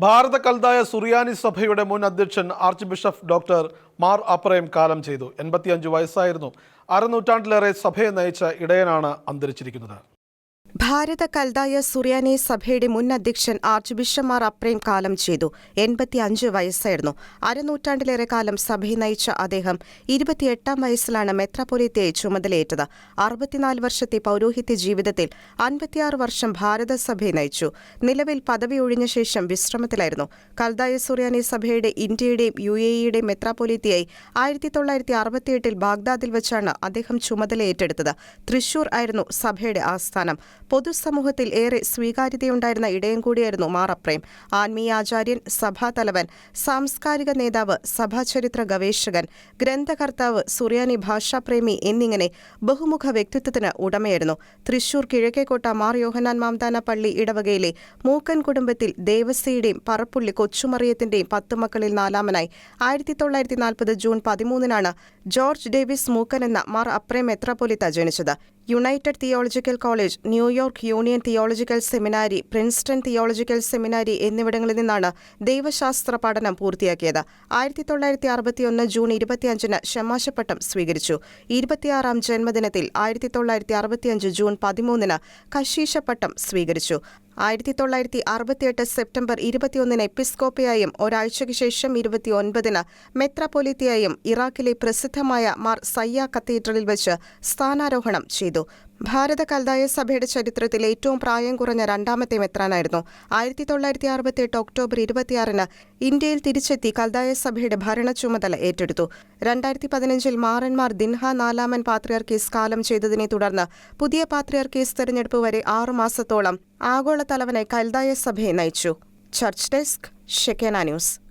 ഭാരത കൽതായ സുറിയാനി സഭയുടെ മുൻ അധ്യക്ഷൻ archbishop doctor Mar Aprem കാലം ചെയ്തു. എൺപത്തിയഞ്ച് വയസ്സായിരുന്നു. അരനൂറ്റാണ്ടിലേറെ സഭയെ നയിച്ച ഇടയനാണ് അന്തരിച്ചിരിക്കുന്നത്. ഭാരത കൽതായ സുറിയാനി സഭയുടെ മുൻ അധ്യക്ഷൻ ആർച്ച് ബിഷപ്പ്മാർ അപ്രേം കാലം ചെയ്തു. എൺപത്തിയഞ്ച് വയസ്സായിരുന്നു. അരനൂറ്റാണ്ടിലേറെ കാലം സഭയെ നയിച്ച അദ്ദേഹം ഇരുപത്തിയെട്ടാം വയസ്സിലാണ് മെത്രാപൊലിത്തെ ചുമതലയേറ്റത്. അറുപത്തിനാല് വർഷത്തെ പൗരോഹിത്യ ജീവിതത്തിൽ അൻപത്തിയാറ് വർഷം ഭാരത സഭയെ നയിച്ചു. നിലവിൽ പദവി ഒഴിഞ്ഞ ശേഷം വിശ്രമത്തിലായിരുന്നു. കൽതായ സുറിയാനി സഭയുടെ ഇന്ത്യയുടെയും യു എ ഇയുടെയും മെത്രാപൊലിത്തയായി ആയിരത്തി തൊള്ളായിരത്തി അറുപത്തിയെട്ടിൽ ബാഗ്ദാദിൽ വെച്ചാണ് അദ്ദേഹം ചുമതല ഏറ്റെടുത്തത് തൃശൂർ ആയിരുന്നു സഭയുടെ ആസ്ഥാനം. പൊതുസമൂഹത്തിൽ ഏറെ സ്വീകാര്യതയുണ്ടായിരുന്ന ഇടയം കൂടിയായിരുന്നു മാറപ്രേം. ആത്മീയാചാര്യൻ സഭാതലവൻ സാംസ്കാരിക നേതാവ് സഭാചരിത്ര ഗവേഷകൻ ഗ്രന്ഥകർത്താവ് സുറിയാനി ഭാഷാപ്രേമി എന്നിങ്ങനെ ബഹുമുഖ വ്യക്തിത്വത്തിന് ഉടമയായിരുന്നു. തൃശൂർ കിഴക്കേക്കോട്ട മാർ യോഹനാൻ മാംതാന പള്ളി ഇടവകയിലെ മൂക്കൻ കുടുംബത്തിൽ ദേവസ്യയുടെയും പറപ്പുള്ളി കൊച്ചുമറിയത്തിന്റെയും പത്ത് മക്കളിൽ നാലാമനായി. ആയിരത്തി തൊള്ളായിരത്തി നാൽപ്പത് ജൂൺ പതിമൂന്നിനാണ് ജോർജ് ഡേവിസ് മൂക്കൻ എന്ന മാർ അപ്രേം മെത്രാപൊലിത്ത ജനിച്ചത്. United theological college New York union theological seminary Princeton theological seminary എന്നിവിടങ്ങളിൽ നിന്നാണ് ദൈവശാസ്ത്ര പഠനം പൂർത്തിയാക്കിയത്. ആയിരത്തി തൊള്ളായിരത്തി അറുപത്തിയൊന്ന് ജൂൺ ഇരുപത്തിയഞ്ചിന് ഷമാശപ്പട്ടം സ്വീകരിച്ചു. ഇരുപത്തിയാറാം ജന്മദിനത്തിൽ ആയിരത്തി തൊള്ളായിരത്തി അറുപത്തിയഞ്ച് ജൂൺ പതിമൂന്നിന് കശീശപ്പട്ടം സ്വീകരിച്ചു. ആയിരത്തി തൊള്ളായിരത്തി അറുപത്തിയെട്ട് സെപ്റ്റംബർ ഇരുപത്തിയൊന്നിന് എപ്പിസ്കോപ്പയായും ഒരാഴ്ചയ്ക്ക് ശേഷം ഇരുപത്തിയൊൻപതിന് മെത്രാപൊലിത്തിയായും ഇറാഖിലെ പ്രസിദ്ധമായ മാർ സയ്യ കത്തീഡ്രലിൽ വെച്ച് സ്ഥാനാരോഹണം ചെയ്തു. ഭാരത കൽതായ സഭയുടെ ചരിത്രത്തിൽ ഏറ്റവും പ്രായം കുറഞ്ഞ രണ്ടാമത്തെ മെത്രാനായിരുന്നു. ആയിരത്തി തൊള്ളായിരത്തി അറുപത്തിയെട്ട് ഒക്ടോബർ ഇരുപത്തിയാറിന് ഇന്ത്യയിൽ തിരിച്ചെത്തി കൽതായ സഭയുടെ ഭരണ ചുമതല ഏറ്റെടുത്തു. രണ്ടായിരത്തി പതിനഞ്ചിൽ മാറന്മാർ ദിൻഹ നാലാമൻ പാത്രിയാർക്കീസ് കാലം ചെയ്തതിനെ തുടർന്ന് പുതിയ പാത്രിയാർക്കീസ് തെരഞ്ഞെടുപ്പ് വരെ ആറുമാസത്തോളം ആഗോള തലവനായി കൽതായ സഭയെ നയിച്ചു. Church desk Shekinah news.